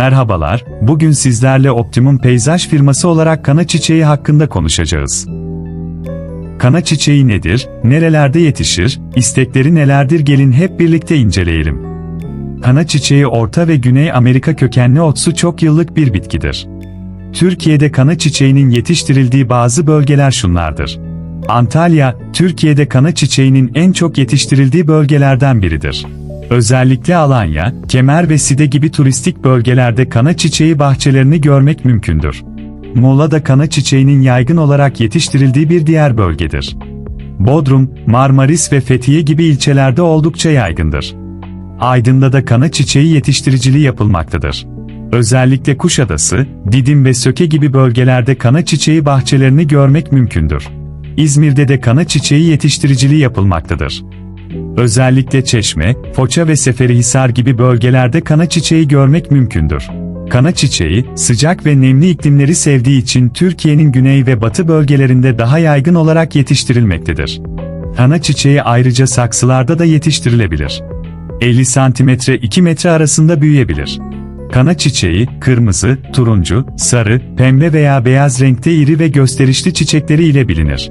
Merhabalar, bugün sizlerle Optimum Peyzaj firması olarak kana çiçeği hakkında konuşacağız. Kana çiçeği nedir, nerelerde yetişir, istekleri nelerdir gelin hep birlikte inceleyelim. Kana çiçeği Orta ve Güney Amerika kökenli otsu çok yıllık bir bitkidir. Türkiye'de kana çiçeğinin yetiştirildiği bazı bölgeler şunlardır. Antalya, Türkiye'de kana çiçeğinin en çok yetiştirildiği bölgelerden biridir. Özellikle Alanya, Kemer ve Side gibi turistik bölgelerde kana çiçeği bahçelerini görmek mümkündür. Muğla da kana çiçeğinin yaygın olarak yetiştirildiği bir diğer bölgedir. Bodrum, Marmaris ve Fethiye gibi ilçelerde oldukça yaygındır. Aydın'da da kana çiçeği yetiştiriciliği yapılmaktadır. Özellikle Kuşadası, Didim ve Söke gibi bölgelerde kana çiçeği bahçelerini görmek mümkündür. İzmir'de de kana çiçeği yetiştiriciliği yapılmaktadır. Özellikle Çeşme, Foça ve Seferihisar gibi bölgelerde kana çiçeği görmek mümkündür. Kana çiçeği, sıcak ve nemli iklimleri sevdiği için Türkiye'nin güney ve batı bölgelerinde daha yaygın olarak yetiştirilmektedir. Kana çiçeği ayrıca saksılarda da yetiştirilebilir. 50 cm 2 metre arasında büyüyebilir. Kana çiçeği, kırmızı, turuncu, sarı, pembe veya beyaz renkte iri ve gösterişli çiçekleri ile bilinir.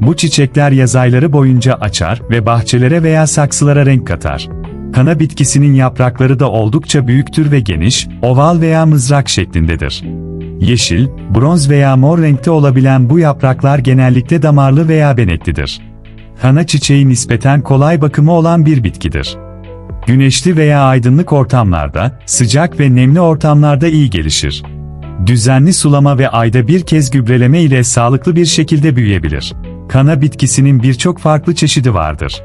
Bu çiçekler yaz ayları boyunca açar ve bahçelere veya saksılara renk katar. Kana bitkisinin yaprakları da oldukça büyüktür ve geniş, oval veya mızrak şeklindedir. Yeşil, bronz veya mor renkte olabilen bu yapraklar genellikle damarlı veya beneklidir. Kana çiçeği nispeten kolay bakımı olan bir bitkidir. Güneşli veya aydınlık ortamlarda, sıcak ve nemli ortamlarda iyi gelişir. Düzenli sulama ve ayda bir kez gübreleme ile sağlıklı bir şekilde büyüyebilir. Kana bitkisinin birçok farklı çeşidi vardır.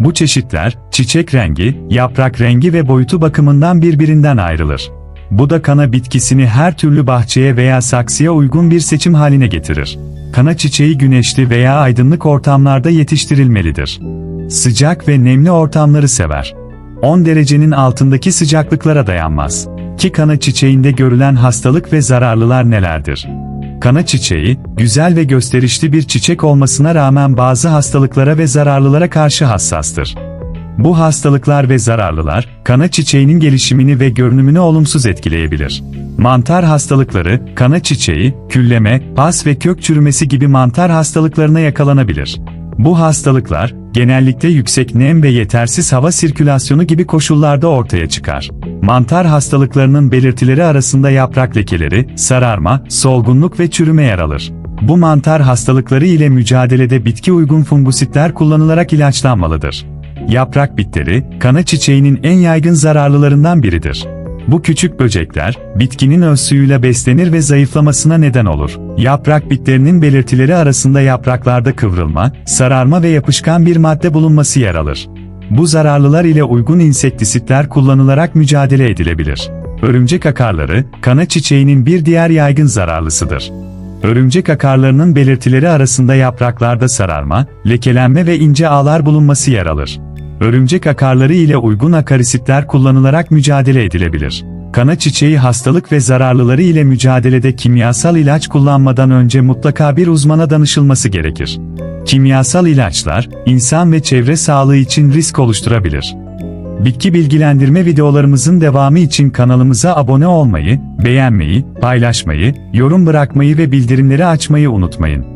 Bu çeşitler, çiçek rengi, yaprak rengi ve boyutu bakımından birbirinden ayrılır. Bu da kana bitkisini her türlü bahçeye veya saksıya uygun bir seçim haline getirir. Kana çiçeği güneşli veya aydınlık ortamlarda yetiştirilmelidir. Sıcak ve nemli ortamları sever. 10 derecenin altındaki sıcaklıklara dayanmaz. Ki kana çiçeğinde görülen hastalık ve zararlılar nelerdir? Kana çiçeği, güzel ve gösterişli bir çiçek olmasına rağmen bazı hastalıklara ve zararlılara karşı hassastır. Bu hastalıklar ve zararlılar, kana çiçeğinin gelişimini ve görünümünü olumsuz etkileyebilir. Mantar hastalıkları, kana çiçeği, külleme, pas ve kök çürümesi gibi mantar hastalıklarına yakalanabilir. Bu hastalıklar, genellikle yüksek nem ve yetersiz hava sirkülasyonu gibi koşullarda ortaya çıkar. Mantar hastalıklarının belirtileri arasında yaprak lekeleri, sararma, solgunluk ve çürüme yer alır. Bu mantar hastalıkları ile mücadelede bitki uygun fungusitler kullanılarak ilaçlanmalıdır. Yaprak bitleri, kana çiçeğinin en yaygın zararlılarından biridir. Bu küçük böcekler, bitkinin öz suyuyla beslenir ve zayıflamasına neden olur. Yaprak bitlerinin belirtileri arasında yapraklarda kıvrılma, sararma ve yapışkan bir madde bulunması yer alır. Bu zararlılar ile uygun insektisitler kullanılarak mücadele edilebilir. Örümcek akarları, kana çiçeğinin bir diğer yaygın zararlısıdır. Örümcek akarlarının belirtileri arasında yapraklarda sararma, lekelenme ve ince ağlar bulunması yer alır. Örümcek akarları ile uygun akarisitler kullanılarak mücadele edilebilir. Kana çiçeği hastalık ve zararlıları ile mücadelede kimyasal ilaç kullanmadan önce mutlaka bir uzmana danışılması gerekir. Kimyasal ilaçlar, insan ve çevre sağlığı için risk oluşturabilir. Bitki bilgilendirme videolarımızın devamı için kanalımıza abone olmayı, beğenmeyi, paylaşmayı, yorum bırakmayı ve bildirimleri açmayı unutmayın.